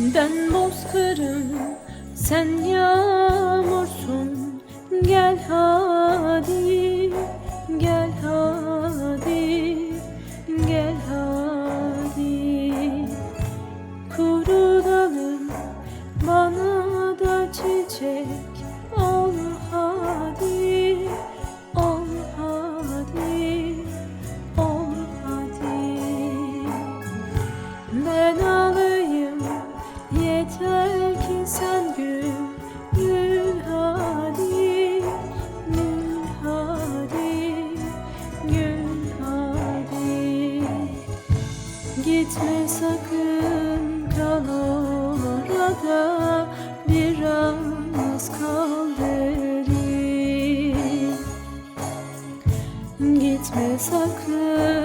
Ben bozkırım, sen yağmursun. Gel hadi, gel hadi, gel hadi. Kuru dalım, bana da çiçek Ol hadi, ol hadi, ol hadi. Ben Gitme sakın kal orada Biraz kal derim. Gitme sakın